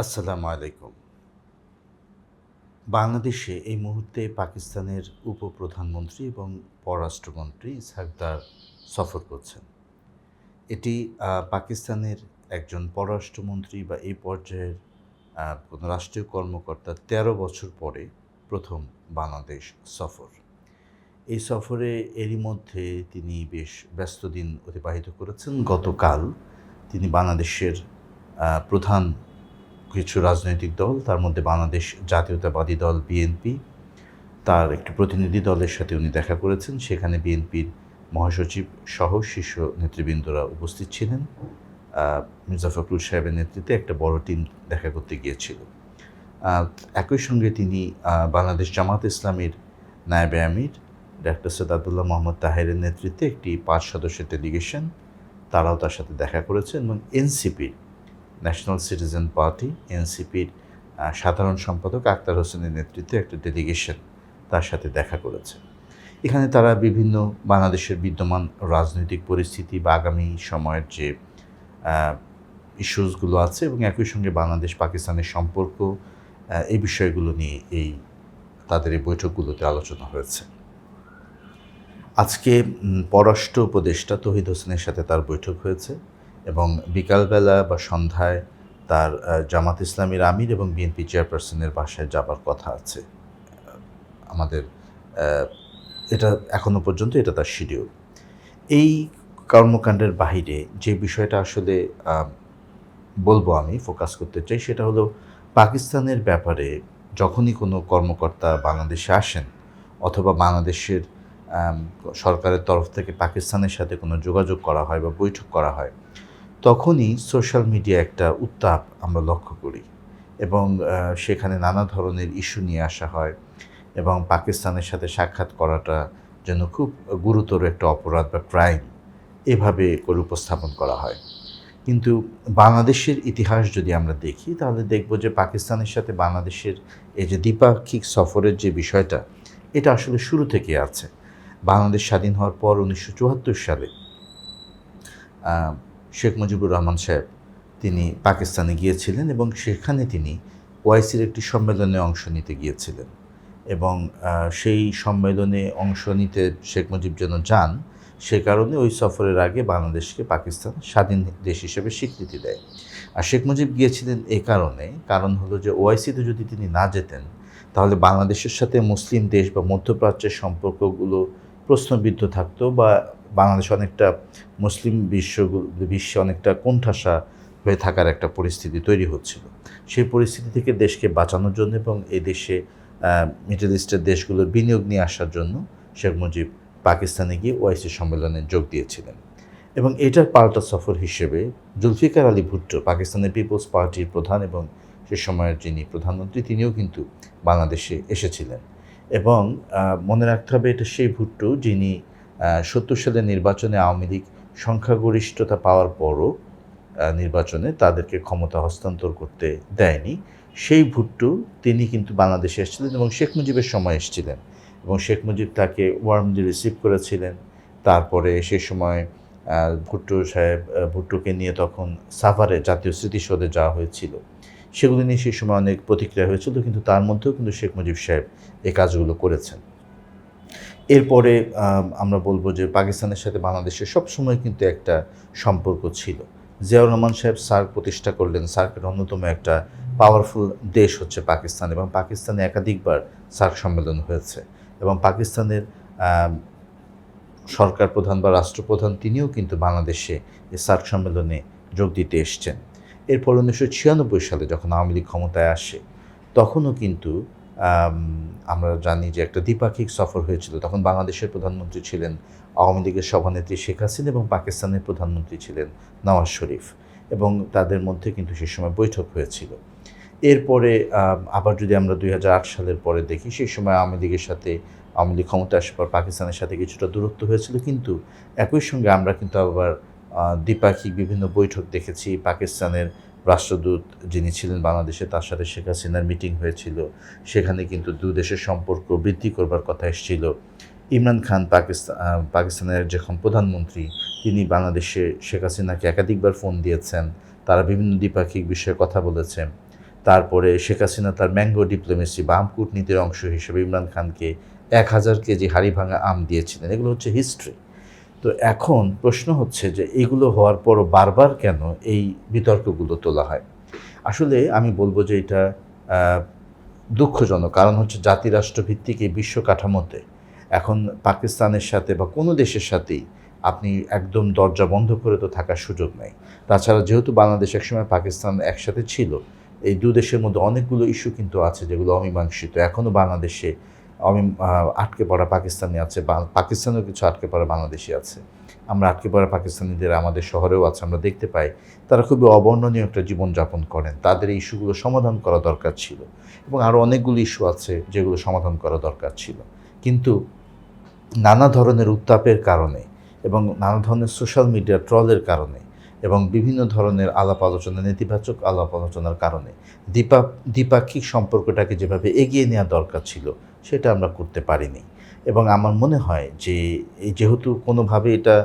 আসসালামু আলাইকুম। বাংলাদেশে এই মুহূর্তে পাকিস্তানের উপপ্রধানমন্ত্রী এবং পররাষ্ট্রমন্ত্রী ইসহাকদার সফর করছেন। এটি পাকিস্তানের একজন পররাষ্ট্রমন্ত্রী বা এই পর্যায়ের কোনো রাষ্ট্রীয় কর্মকর্তা তেরো বছর পরে প্রথম বাংলাদেশ সফর। এই সফরে এরই মধ্যে তিনি বেশ ব্যস্ত দিন অতিবাহিত করেছেন। গতকাল তিনি বাংলাদেশের প্রধান কিছু রাজনৈতিক দল, তার মধ্যে বাংলাদেশ জাতীয়তাবাদী দল বিএনপি, তার একটি প্রতিনিধি দলের সাথে উনি দেখা করেছেন। সেখানে বিএনপির মহাসচিব সহ শীর্ষ নেতৃবৃন্দরা উপস্থিত ছিলেন। মির্জা ফখরুল সাহেবের নেতৃত্বে একটা বড় টিম দেখা করতে গিয়েছিল। একই সঙ্গে তিনি বাংলাদেশ জামাত ইসলামের নায়েবে আমির, ডাক্তার সৈয়দ আবদুল্লাহ মোহাম্মদ তাহেরের নেতৃত্বে একটি পাঁচ সদস্যের ডেলিগেশন তারাও তার সাথে দেখা করেছেন এবং এনসিপির ন্যাশনাল সিটিজেন পার্টি এনসিপির সাধারণ সম্পাদক আক্তার হোসেনের নেতৃত্বে একটা ডেলিগেশন তার সাথে দেখা করেছে। এখানে তারা বিভিন্ন বাংলাদেশের বিদ্যমান রাজনৈতিক পরিস্থিতি বা আগামী সময়ের যে ইস্যুসগুলো আছে এবং একই সঙ্গে বাংলাদেশ পাকিস্তানের সম্পর্ক এই বিষয়গুলো নিয়ে এই তাদের এই বৈঠকগুলোতে আলোচনা হয়েছে। আজকে পররাষ্ট্র উপদেষ্টা তহিদ হোসেনের সাথে তার বৈঠক হয়েছে। এবং বিকালবেলা বা সন্ধ্যায় তার জামাত ইসলামীর আমির এবং বিএনপি চেয়ারপারসনের বাসায় যাবার কথা আছে। আমাদের এটা এখনও পর্যন্ত এটা তার শিডিউল এই কর্মকাণ্ডের বাহিরে যে বিষয়টা আসলে বলব আমি ফোকাস করতে চাই, সেটা হলো পাকিস্তানের ব্যাপারে যখনই কোনো কর্মকর্তা বাংলাদেশে আসেন অথবা বাংলাদেশের সরকারের তরফ থেকে পাকিস্তানের সাথে কোনো যোগাযোগ করা হয় বা বৈঠক করা হয় তখনই সোশ্যাল মিডিয়া একটা উত্তাপ আমরা লক্ষ্য করি এবং সেখানে নানা ধরনের ইস্যু নিয়ে আসা হয় এবং পাকিস্তানের সাথে সাক্ষাৎ করাটা যেন খুব গুরুতর একটা অপরাধ বা ক্রাইম এভাবে করে উপস্থাপন করা হয়। কিন্তু বাংলাদেশের ইতিহাস যদি আমরা দেখি, তাহলে দেখব যে পাকিস্তানের সাথে বাংলাদেশের এই যে দ্বিপাক্ষিক সফরের যে বিষয়টা, এটা আসলে শুরু থেকে আছে। বাংলাদেশ স্বাধীন হওয়ার পর উনিশশো চুয়াত্তর সালে শেখ মুজিবুর রহমান সাহেব তিনি পাকিস্তানে গিয়েছিলেন এবং সেখানে তিনি ওয়াইসির একটি সম্মেলনে অংশ নিতে গিয়েছিলেন। এবং সেই সম্মেলনে অংশ নিতে শেখ মুজিব যেন যান, সে কারণে ওই সফরের আগে বাংলাদেশকে পাকিস্তান স্বাধীন দেশ হিসেবে স্বীকৃতি দেয়। আর শেখ মুজিব গিয়েছিলেন এ কারণে, কারণ হলো যে ওআইসিতে যদি তিনি না যেতেন, তাহলে বাংলাদেশের সাথে মুসলিম দেশ বা মধ্যপ্রাচ্যের সম্পর্কগুলো প্রশ্নবিদ্ধ থাকতো বা বাংলাদেশ অনেকটা মুসলিম বিশ্ব বিশ্বে অনেকটা কোণঠাসা হয়ে থাকার একটা পরিস্থিতি তৈরি হচ্ছিল। সেই পরিস্থিতি থেকে দেশকে বাঁচানোর জন্য এবং এই দেশে মিডল ইস্টের দেশগুলোর বিনিয়োগ নিয়ে আসার জন্য শেখ মুজিব পাকিস্তানে গিয়ে ওআইসি সম্মেলনে যোগ দিয়েছিলেন। এবং এটার পাল্টা সফর হিসেবে জুলফিকার আলী ভুট্টো, পাকিস্তানের পিপলস পার্টির প্রধান এবং সে সময়ের যিনি প্রধানমন্ত্রী, তিনিও কিন্তু বাংলাদেশে এসেছিলেন। এবং মনে রাখতে হবে এটা সেই ভুট্টো যিনি সত্তর সালের নির্বাচনে আওয়ামী লীগ সংখ্যাগরিষ্ঠতা পাওয়ার পরও নির্বাচনে তাদেরকে ক্ষমতা হস্তান্তর করতে দেয়নি। সেই ভুট্টো তিনি কিন্তু বাংলাদেশে এসেছিলেন এবং শেখ মুজিবের সময় এসেছিলেন এবং শেখ মুজিব তাকে ওয়ার্মলি রিসিভ করেছিলেন। তারপরে সে সময় ভুট্টো সাহেব ভুট্টোকে নিয়ে তখন সাভারে জাতীয় স্মৃতিসৌধে যাওয়া হয়েছিল। সেগুলো নিয়ে সেই সময় অনেক প্রতিক্রিয়া হয়েছিল, কিন্তু তার মধ্যেও কিন্তু শেখ মুজিব সাহেব এই কাজগুলো করেছেন। এরপরে আমরা বলব যে পাকিস্তানের সাথে বাংলাদেশের সবসময় কিন্তু একটা সম্পর্ক ছিল। জিয়াউর রহমান সাহেব সার্ক প্রতিষ্ঠা করলেন, সার্কের অন্যতম একটা পাওয়ারফুল দেশ হচ্ছে পাকিস্তান এবং পাকিস্তানে একাধিকবার সার্ক সম্মেলন হয়েছে এবং পাকিস্তানের সরকার প্রধান বা রাষ্ট্রপ্রধান তিনিও কিন্তু বাংলাদেশে এই সার্ক সম্মেলনে যোগ দিতে এসছেন। এরপর উনিশশো ছিয়ানব্বই সালে যখন আওয়ামী লীগ ক্ষমতায় আসে, তখনও কিন্তু আমরা জানি যে একটা দ্বিপাক্ষিক সফর হয়েছিল। তখন বাংলাদেশের প্রধানমন্ত্রী ছিলেন আওয়ামী লীগের সভানেত্রী শেখ হাসিনা এবং পাকিস্তানের প্রধানমন্ত্রী ছিলেন নওয়াজ শরীফ এবং তাদের মধ্যে কিন্তু সে সময় বৈঠক হয়েছিল। এরপরে আবার যদি আমরা দুই হাজার আট সালের পরে দেখি, সেই সময় আওয়ামী লীগের সাথে, আওয়ামী লীগ ক্ষমতা আসার পর পাকিস্তানের সাথে কিছুটা দূরত্ব হয়েছিল, কিন্তু একই সঙ্গে আমরা কিন্তু আবার দ্বিপাক্ষিক বিভিন্ন বৈঠক দেখেছি। পাকিস্তানের রাষ্ট্রদূত যিনি ছিলেন বাংলাদেশে, তার সাথে শেখ হাসিনার মিটিং হয়েছিল। সেখানে কিন্তু দু দেশের সম্পর্ক বৃদ্ধি করবার কথা এসেছিল। ইমরান খান পাকিস্তান পাকিস্তানের যখন প্রধানমন্ত্রী, তিনি বাংলাদেশে শেখ হাসিনাকে একাধিকবার ফোন দিয়েছেন। তারা বিভিন্ন দ্বিপাক্ষিক বিষয়ে কথা বলেছেন। তারপরে শেখ হাসিনা তার ম্যাঙ্গো ডিপ্লোমেসি বাম কূটনীতির অংশ হিসেবে ইমরান খানকে এক হাজার কেজি হাড়ি ভাঙা আম দিয়েছিলেন। এগুলো হচ্ছে হিস্ট্রি তো এখন প্রশ্ন হচ্ছে যে এগুলো হওয়ার পরও বারবার কেন এই বিতর্কগুলো তোলা হয়? আসলে আমি বলব যে এটা দুঃখজনক। কারণ হচ্ছে জাতিরাষ্ট্রভিত্তিক এই বিশ্ব কাঠামোতে এখন পাকিস্তানের সাথে বা কোনো দেশের সাথেই আপনি একদম দরজা বন্ধ করে তো থাকার সুযোগ নেই। তাছাড়া যেহেতু বাংলাদেশ একসময় পাকিস্তান একসাথে ছিল, এই দু দেশের মধ্যে অনেকগুলো ইস্যু কিন্তু আছে যেগুলো অমীমাংসিত। এখনও বাংলাদেশে আহ, আটকে পড়া পাকিস্তানি আছে পাকিস্তানেও কিছু আটকে পড়া বাংলাদেশি আছে। আমরা আটকে পড়া পাকিস্তানিদের আমাদের শহরেও আছে আমরা দেখতে পাই। তারা খুবই অবর্ণনীয় একটা জীবনযাপন করেন। তাদের এই ইস্যুগুলো সমাধান করা দরকার ছিল এবং আরও অনেকগুলো ইস্যু আছে যেগুলো সমাধান করা দরকার ছিল। কিন্তু নানা ধরনের উত্তাপের কারণে এবং নানা ধরনের সোশ্যাল মিডিয়া ট্রলের কারণে এবং বিভিন্ন ধরনের আলাপ আলোচনা, নেতিবাচক আলাপ আলোচনার কারণে দ্বিপা, দ্বিপাক্ষিক সম্পর্কটাকে যেভাবে এগিয়ে নেওয়া দরকার ছিল, সেটা আমরা করতে পারিনি। এবং আমার মনে হয় যে, এই যেহেতু কোনোভাবে এটা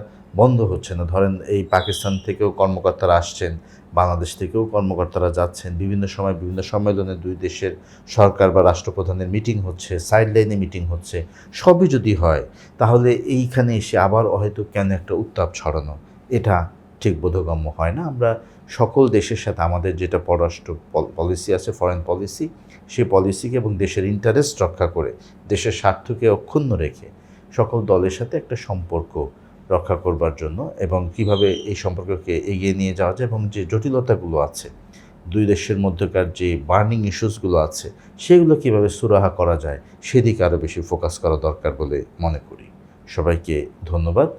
বন্ধ হচ্ছে না, ধরেন এই পাকিস্তান থেকেও কর্মকর্তারা আসছেন, বাংলাদেশ থেকেও কর্মকর্তারা যাচ্ছেন, বিভিন্ন সময় বিভিন্ন সম্মেলনে দুই দেশের সরকার বা রাষ্ট্রপ্রধানের মিটিং হচ্ছে সাইড লাইনে মিটিং হচ্ছে, সবই যদি হয়, তাহলে এইখানে এসে আবার হয়তো কেন একটা উত্তাপ ছড়ানো, এটা ঠিক বোধগম্য হয় না। আমরা সকল দেশের সাথে আমাদের যেটা পররাষ্ট্র পলিসি আছে ফরেন পলিসি সেই পলিসিকে এবং দেশের ইন্টারেস্ট রক্ষা করে, দেশের স্বার্থকে অক্ষুণ্ণ রেখে সকল দলের সাথে একটা সম্পর্ক রক্ষা করবার জন্য এবং কীভাবে এই সম্পর্ককে এগিয়ে নিয়ে যাওয়া যায় এবং যে জটিলতাগুলো আছে, দুই দেশের মধ্যকার যে বার্নিং ইস্যুসগুলো আছে, সেগুলো কীভাবে সুরাহা করা যায়, সেদিকে আরও বেশি ফোকাস করা দরকার বলে মনে করি। সবাইকে ধন্যবাদ।